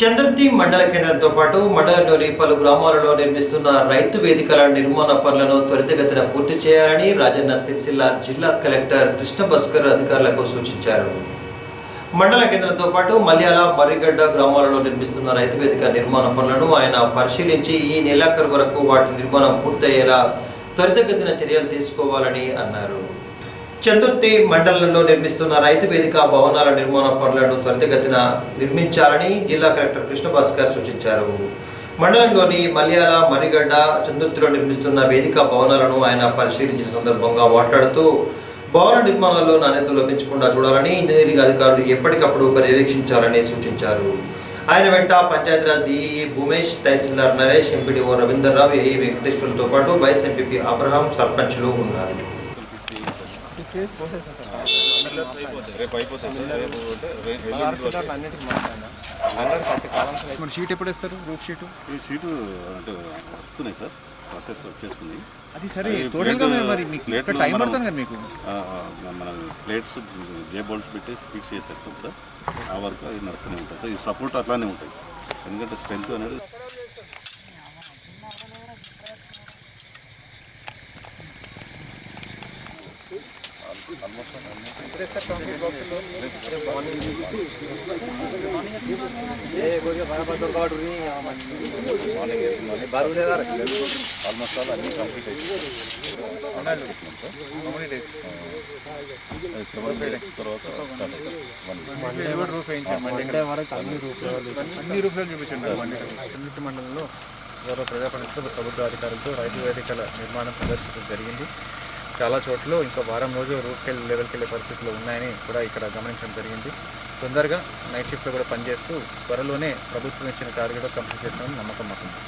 చంద్రతి మండల కేంద్రంతో పాటు మండలంలోని పలు గ్రామాలలో నిర్మిస్తున్న రైతు వేదికల నిర్మాణ పనులను త్వరితగతిన పూర్తి చేయాలని రాజన్న సిరిసిల్ల జిల్లా కలెక్టర్ కృష్ణ భాస్కర్ అధికారులకు సూచించారు. మండల కేంద్రంతో పాటు మల్యాల మర్రిగడ్డ గ్రామాలలో నిర్మిస్తున్న రైతు వేదిక నిర్మాణ పనులను ఆయన పరిశీలించి ఈ నెలాఖరు వరకు వాటి నిర్మాణం పూర్తయ్యేలా త్వరితగతిన చర్యలు తీసుకోవాలని అన్నారు. చతుర్థి మండలంలో నిర్మిస్తున్న రైతు వేదిక భవనాల నిర్మాణ పనులను త్వరితగతిన నిర్మించాలని జిల్లా కలెక్టర్ కృష్ణ భాస్కర్ సూచించారు. మండలంలోని మల్యాల మరిగడ్డ చందుర్తిలో నిర్మిస్తున్న వేదిక భవనాలను ఆయన పరిశీలించిన సందర్భంగా మాట్లాడుతూ భవన నిర్మాణాల్లో నాణ్యత లోపించకుండా చూడాలని ఇంజనీరింగ్ అధికారులు ఎప్పటికప్పుడు పర్యవేక్షించాలని సూచించారు. ఆయన వెంట పంచాయతీరాజ్ డిఈ భూమేష్ తహసీల్దార్ నరేష్ ఎంపీడీఓ రవీందర్రావు ఏఈ వెంకటేశ్వర్లతో పాటు వైస్ ఎంపీపీ అబ్రహాం సర్పంచ్లు ఉన్నారు. మరి షీట్ ఎప్పుడు వేస్తారు? రూఫ్ షీట్ ఈ షీటు అంటే వస్తున్నాయి సార్. ప్రాసెస్ వచ్చేస్తుంది. అది సరే టోటల్గా మరి మీకు టైం మనం- పడుతుంది కదా మీకు? మన ప్లేట్స్ జే బోల్ట్స్ పెట్టి ఫిక్స్ చేసేస్తాం సార్. ఆ వరకు అది నడుస్తూనే ఉంటుంది సార్. ఈ సపోర్ట్ అట్లానే ఉంటుంది ఎందుకంటే స్ట్రెంత్ అనేది ఆల్మోస్ట్ ఆల్ అన్ని కంప్లీట్ అయిపోయింది తర్వాత రూఫ్ అన్ని రూఫ్లో చూపించండి మండలంలో గౌరవ ప్రజాప్రతినిధులు ప్రభుత్వ అధికారులతో రైతు వేదికల నిర్మాణం ప్రదర్శించడం జరిగింది. చాలా చోట్ల ఇంకా వారం రోజు రూట్ లెవెల్కి వెళ్ళే పరిస్థితులు ఉన్నాయని కూడా ఇక్కడ గమనించడం జరిగింది. తొందరగా నైట్ షిఫ్ట్లో కూడా పనిచేస్తూ త్వరలోనే ప్రభుత్వం ఇచ్చిన టార్గెట్ కంప్లీట్ చేస్తామని నమ్మకం మాకుంది.